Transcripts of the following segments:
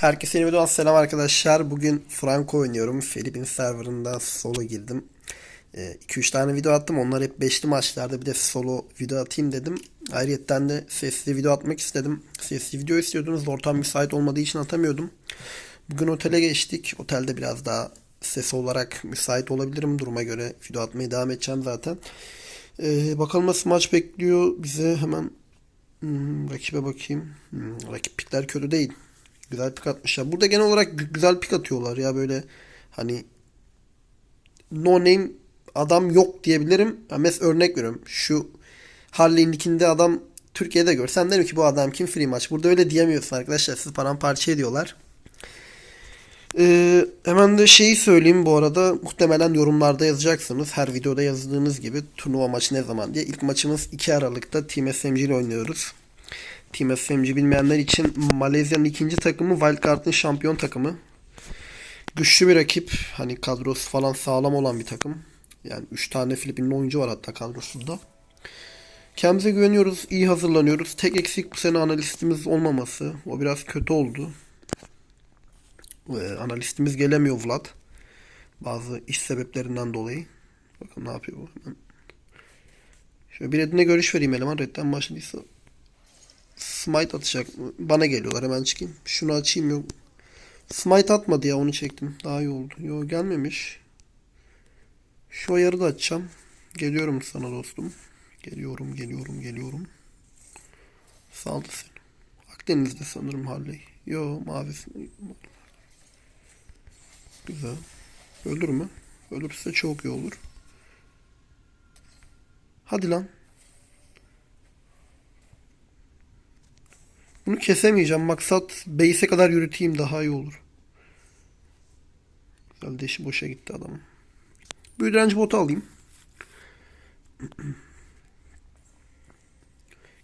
Herkese yeni videodan selam arkadaşlar. Bugün Franco oynuyorum. Filipin serverında solo girdim. 2-3 tane video attım. Onlar hep 5'li maçlarda bir de solo video atayım dedim. Ayrıca de sesli video atmak istedim. Sesli video istiyordunuz. Ortam müsait olmadığı için atamıyordum. Bugün otele geçtik. Otelde biraz daha ses olarak müsait olabilirim. Duruma göre video atmaya devam edeceğim zaten. Ee, bakalım nasıl maç bekliyor bize. Hemen hmm, rakibe bakayım. Hmm, rakip pikler kötü değil. Güzel pik atmışlar. Burada genel olarak gü- güzel pik atıyorlar ya böyle hani no name adam yok diyebilirim. Ya mesela örnek veriyorum. Şu Harley'in ikinde adam Türkiye'de görsen derim ki bu adam kim free maç. Burada öyle diyemiyorsun arkadaşlar. Sizi paramparça ediyorlar. Ee, hemen de şeyi söyleyeyim bu arada. Muhtemelen yorumlarda yazacaksınız. Her videoda yazdığınız gibi turnuva maçı ne zaman diye. İlk maçımız 2 Aralık'ta Team SMG ile oynuyoruz. Team SMG bilmeyenler için Malezya'nın ikinci takımı Wildcard'ın şampiyon takımı. Güçlü bir rakip. Hani kadrosu falan sağlam olan bir takım. Yani 3 tane Filipinli oyuncu var hatta kadrosunda. Kendimize güveniyoruz, iyi hazırlanıyoruz. Tek eksik bu sene analistimiz olmaması. O biraz kötü oldu. Ee, analistimiz gelemiyor Vlad. Bazı iş sebeplerinden dolayı. Bakın ne yapıyor bu. Şöyle bir redine görüş vereyim eleman. Redden başladıysa Smite atacak? Bana geliyorlar hemen çıkayım. Şunu açayım yok. Smite atmadı ya onu çektim. Daha iyi oldu. Yo gelmemiş. Şu ayarı da açacağım. Geliyorum sana dostum. Geliyorum geliyorum geliyorum. Saldı seni. Akdeniz'de sanırım Harley. Yo mavisi. Güzel. Ölür mü? Ölürse çok iyi olur. Hadi lan. Bunu kesemeyeceğim. Maksat base'e kadar yürüteyim daha iyi olur. Güzel deşi boşa gitti adamın. Bir direnci botu alayım.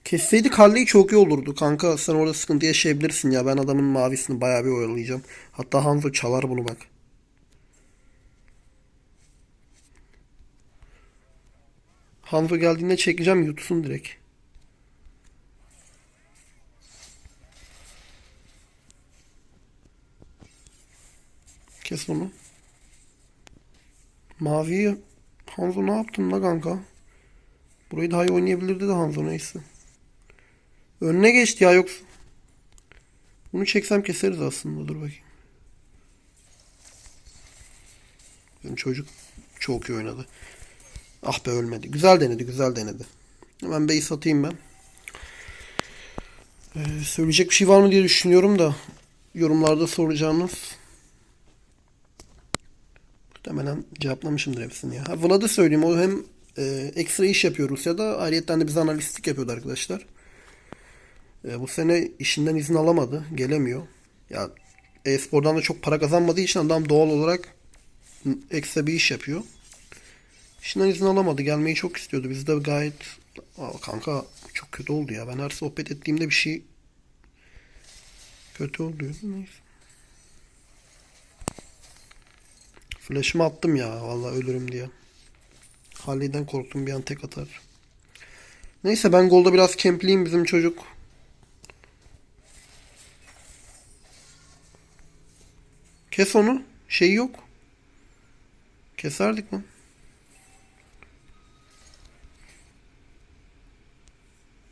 Kesseydik Harley çok iyi olurdu. Kanka sen orada sıkıntı yaşayabilirsin ya. Ben adamın mavisini bayağı bir oyalayacağım. Hatta Hanzo çalar bunu bak. Hanzo geldiğinde çekeceğim yutsun direkt. Kes onu. Maviyi Hanzo ne yaptın la kanka? Burayı daha iyi oynayabilirdi de Hanzo neyse. Önüne geçti ya yoksa. Bunu çeksem keseriz aslında dur bakayım. Benim çocuk çok iyi oynadı. Ah be ölmedi. Güzel denedi güzel denedi. Hemen base atayım ben. Ee, söyleyecek bir şey var mı diye düşünüyorum da yorumlarda soracağınız Muhtemelen cevaplamışımdır hepsini ya. Ha, Vlad'ı söyleyeyim. O hem e, ekstra iş yapıyor Rusya'da. Ayrıca de bize analistlik yapıyordu arkadaşlar. E, bu sene işinden izin alamadı. Gelemiyor. Ya e-spordan da çok para kazanmadığı için adam doğal olarak ekstra bir iş yapıyor. İşinden izin alamadı. Gelmeyi çok istiyordu. Biz de gayet Aa, kanka çok kötü oldu ya. Ben her sohbet ettiğimde bir şey kötü oluyor. Neyse. Flash'ımı attım ya. Vallahi ölürüm diye. Harley'den korktum bir an tek atar. Neyse ben golda biraz kempliyim bizim çocuk. Kes onu. Şey yok. Keserdik mi?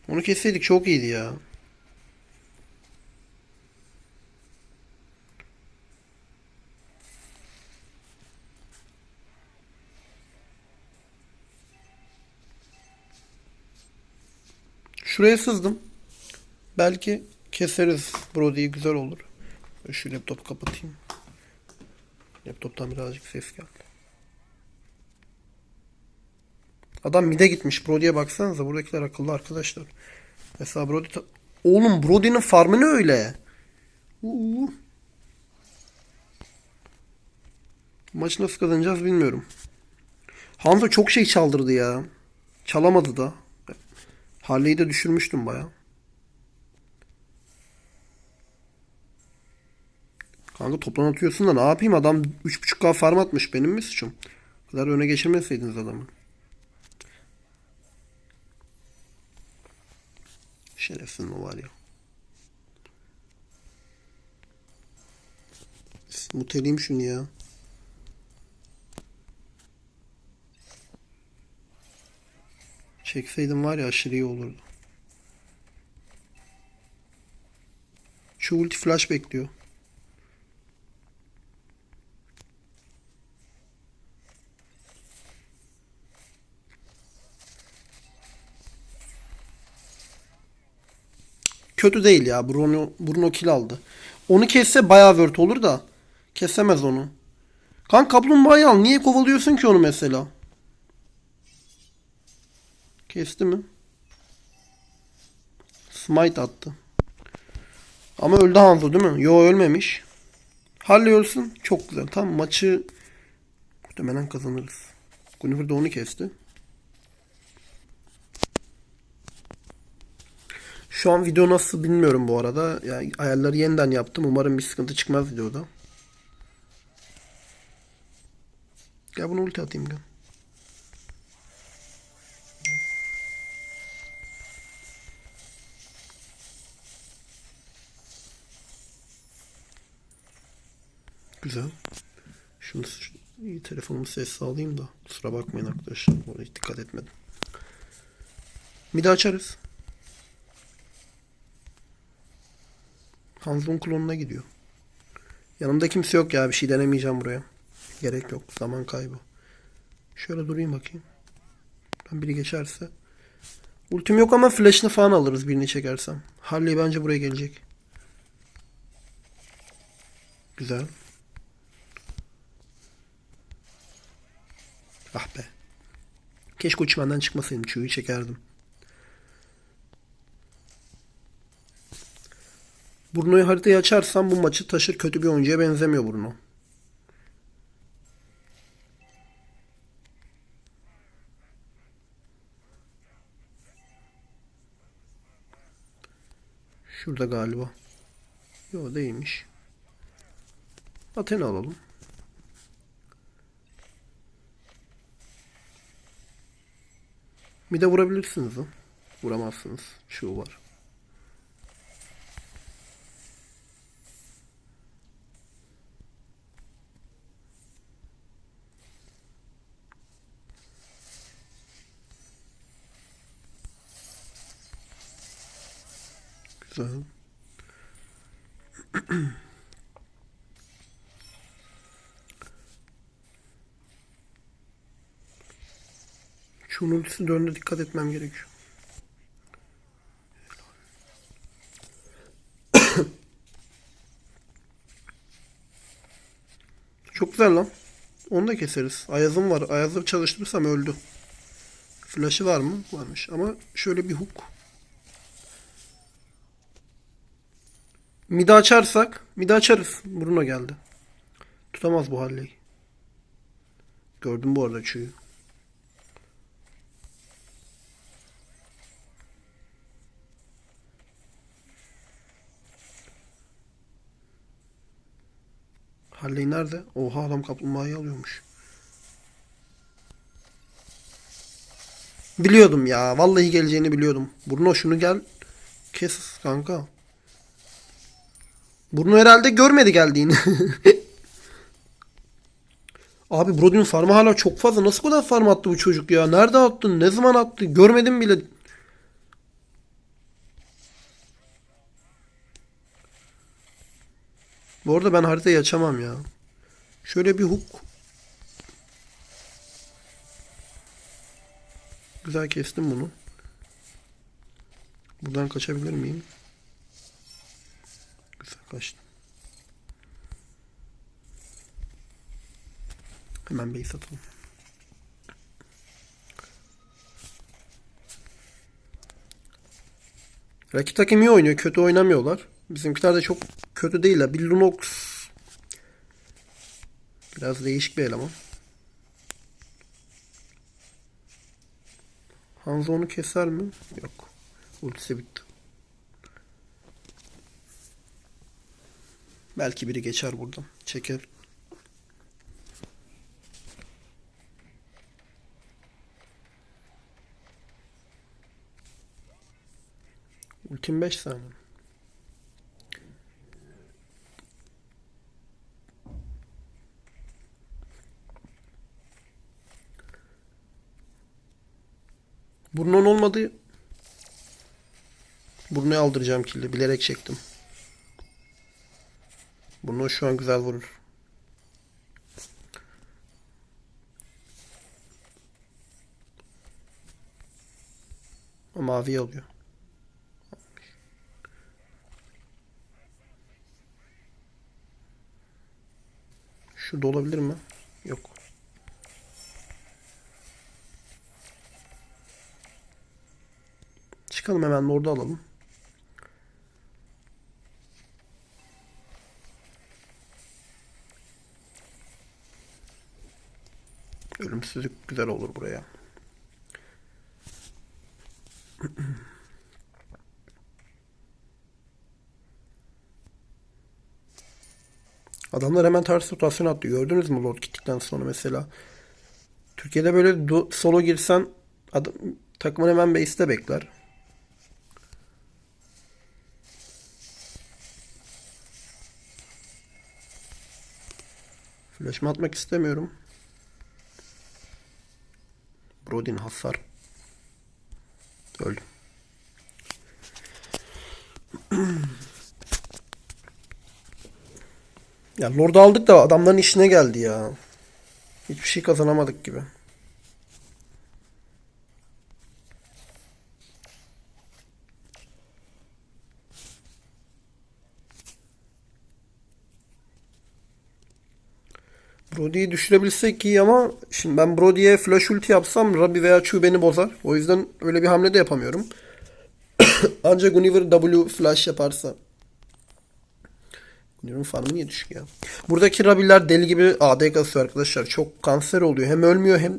Onu kesseydik çok iyiydi ya. Şuraya sızdım. Belki keseriz Brody'yi güzel olur. Şu laptopu kapatayım. Laptoptan birazcık ses geldi. Adam mide gitmiş. Brody'ye baksanıza. Buradakiler akıllı arkadaşlar. Mesela Brody... Oğlum Brody'nin farmı ne öyle? Uuu. Maçı nasıl kazanacağız bilmiyorum. Hanzo çok şey çaldırdı ya. Çalamadı da. Harley'i de düşürmüştüm baya. Kanka toplan atıyorsun da ne yapayım adam 3.5k farm atmış benim mi suçum? O kadar öne geçirmeseydiniz adamı. Şerefsiz mi var ya? Muteleyim şunu ya. Çekseydim var ya aşırı iyi olurdu. Şu ulti flash bekliyor. Kötü değil ya. Bruno, Bruno kill aldı. Onu kesse bayağı word olur da. Kesemez onu. Kan kaplumbağayı al. Niye kovalıyorsun ki onu mesela? Kesti mi? Smite attı. Ama öldü Hanzo değil mi? Yo ölmemiş. Halle ölsün. Çok güzel. Tam maçı muhtemelen kazanırız. Guinevere de onu kesti. Şu an video nasıl bilmiyorum bu arada. Yani ayarları yeniden yaptım. Umarım bir sıkıntı çıkmaz videoda. Gel bunu ulti atayım gel. Güzel. Şunu iyi telefonumu sessiz alayım da. Kusura bakmayın arkadaşlar. Hiç dikkat etmedim. De açarız. Hanzo'nun klonuna gidiyor. Yanımda kimse yok ya. Bir şey denemeyeceğim buraya. Gerek yok. Zaman kaybı. Şöyle durayım bakayım. Ben biri geçerse. Ultim yok ama flash'ını falan alırız birini çekersem. Harley bence buraya gelecek. Güzel. Ah be. Keşke uç benden çıkmasaydım. Çuğu çekerdim. Bruno'yu haritayı açarsam bu maçı taşır kötü bir oyuncuya benzemiyor Bruno. Şurada galiba. Yok değilmiş. Athena alalım. Bir de vurabilirsiniz. Vuramazsınız. Şu var. Güzel. Şunun ultisi döndü dikkat etmem gerekiyor. Çok güzel lan. Onu da keseriz. Ayazım var. Ayazı çalıştırırsam öldü. Flash'ı var mı? Varmış. Ama şöyle bir hook. Midi açarsak, midi açarız. Bruno geldi. Tutamaz bu Halley. Gördüm bu arada çüğü. Halley nerede? Oha adam kaplumbağayı alıyormuş. Biliyordum ya. Vallahi geleceğini biliyordum. Bruno şunu gel. Kes kanka. Bruno herhalde görmedi geldiğini. Abi Brody'nin farmı hala çok fazla. Nasıl kadar farm attı bu çocuk ya? Nerede attın? Ne zaman attı? Görmedim bile. Bu arada ben haritayı açamam ya. Şöyle bir hook. Güzel kestim bunu. Buradan kaçabilir miyim? Güzel kaçtım. Hemen base atalım. Rakip takım iyi oynuyor. Kötü oynamıyorlar. Bizimkiler de çok kötü değiller. Bir Lunox biraz değişik bir eleman. Hanzo onu keser mi? Yok. Ultisi bitti. Belki biri geçer buradan. Çeker. Ultim 5 saniye. Burnun olmadı. Burnu aldıracağım killi. Bilerek çektim. Burnu şu an güzel vurur. O mavi alıyor. Şurada olabilir mi? Yok. Çıkalım hemen orada alalım. Ölümsüzlük güzel olur buraya. Adamlar hemen ters rotasyon attı. Gördünüz mü Lord gittikten sonra mesela? Türkiye'de böyle solo girsen adam, takımın hemen base'te bekler. Flash'ımı atmak istemiyorum. Brodin hasar. Öldüm. Ya Lord'u aldık da adamların işine geldi ya. Hiçbir şey kazanamadık gibi. Brody'yi düşürebilsek iyi ama şimdi ben Brody'ye flash ulti yapsam Rabbi veya Q beni bozar. O yüzden öyle bir hamle de yapamıyorum. Ancak Univer W flash yaparsa. Univer'ın farmı niye düşük ya? Buradaki Rabi'ler deli gibi AD kasıyor arkadaşlar. Çok kanser oluyor. Hem ölmüyor hem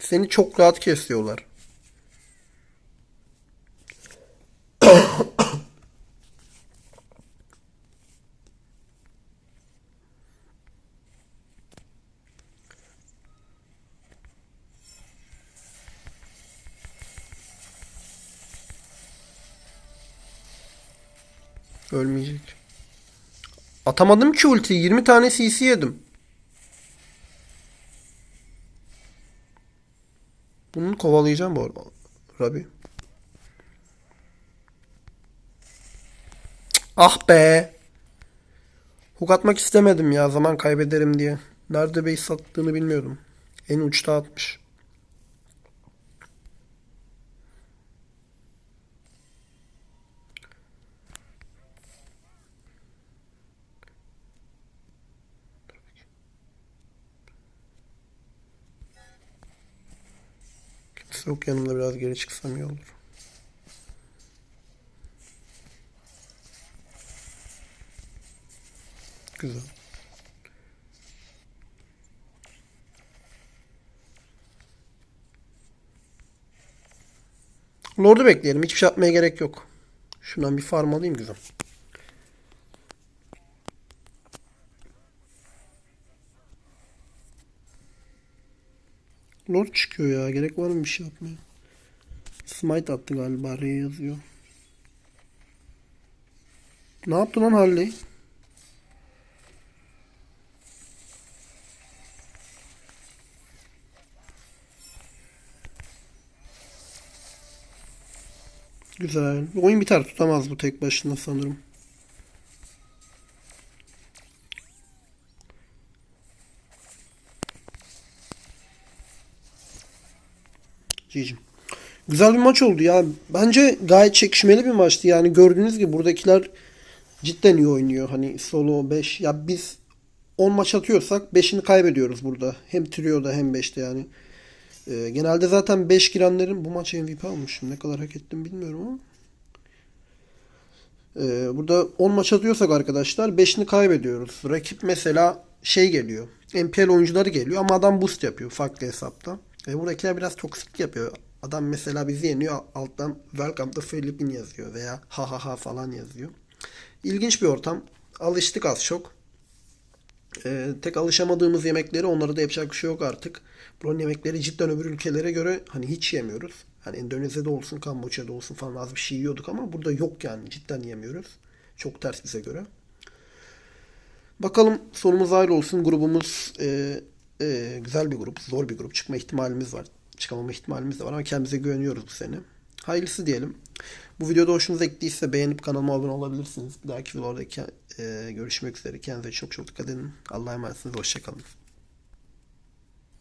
seni çok rahat kesiyorlar. Ölmeyecek. Atamadım ki ulti. 20 tane CC yedim. Bunu kovalayacağım bu arada. Rabi. Ah be. Hook atmak istemedim ya. Zaman kaybederim diye. Nerede base sattığını bilmiyordum. En uçta atmış. Yok yanımda biraz geri çıksam iyi olur. Güzel. Lord'u bekleyelim. Hiçbir şey yapmaya gerek yok. Şundan bir farm alayım güzel. Lord çıkıyor ya. Gerek var mı bir şey yapmaya? Smite attı galiba. R yazıyor. Ne yaptı lan Harley? Güzel. Oyun biter tutamaz bu tek başına sanırım. Cicim. Güzel bir maç oldu ya. Bence gayet çekişmeli bir maçtı. Yani gördüğünüz gibi buradakiler cidden iyi oynuyor. Hani solo 5. Ya biz 10 maç atıyorsak 5'ini kaybediyoruz burada. Hem trio'da hem 5'te yani. Ee, genelde zaten 5 girenlerin bu maç MVP almışım. Ne kadar hak ettim bilmiyorum ama. Ee, burada 10 maç atıyorsak arkadaşlar 5'ini kaybediyoruz. Rakip mesela şey geliyor. MPL oyuncuları geliyor ama adam boost yapıyor farklı hesapta. Ve buradakiler biraz toksik yapıyor. Adam mesela bizi yeniyor alttan Welcome to Philippine yazıyor veya ha ha ha falan yazıyor. İlginç bir ortam. Alıştık az çok. Ee, tek alışamadığımız yemekleri onlara da yapacak bir şey yok artık. Buranın yemekleri cidden öbür ülkelere göre hani hiç yemiyoruz. Hani Endonezya'da olsun, Kamboçya'da olsun falan az bir şey yiyorduk ama burada yok yani cidden yemiyoruz. Çok ters bize göre. Bakalım sonumuz ayrı olsun. Grubumuz e, e, güzel bir grup, zor bir grup. Çıkma ihtimalimiz var. çıkamama ihtimalimiz de var ama kendimize güveniyoruz bu sene. Hayırlısı diyelim. Bu videoda hoşunuza gittiyse beğenip kanalıma abone olabilirsiniz. Bir dahaki videoda görüşmek üzere. Kendinize çok çok dikkat edin. Allah'a emanetsiniz. Hoşçakalın.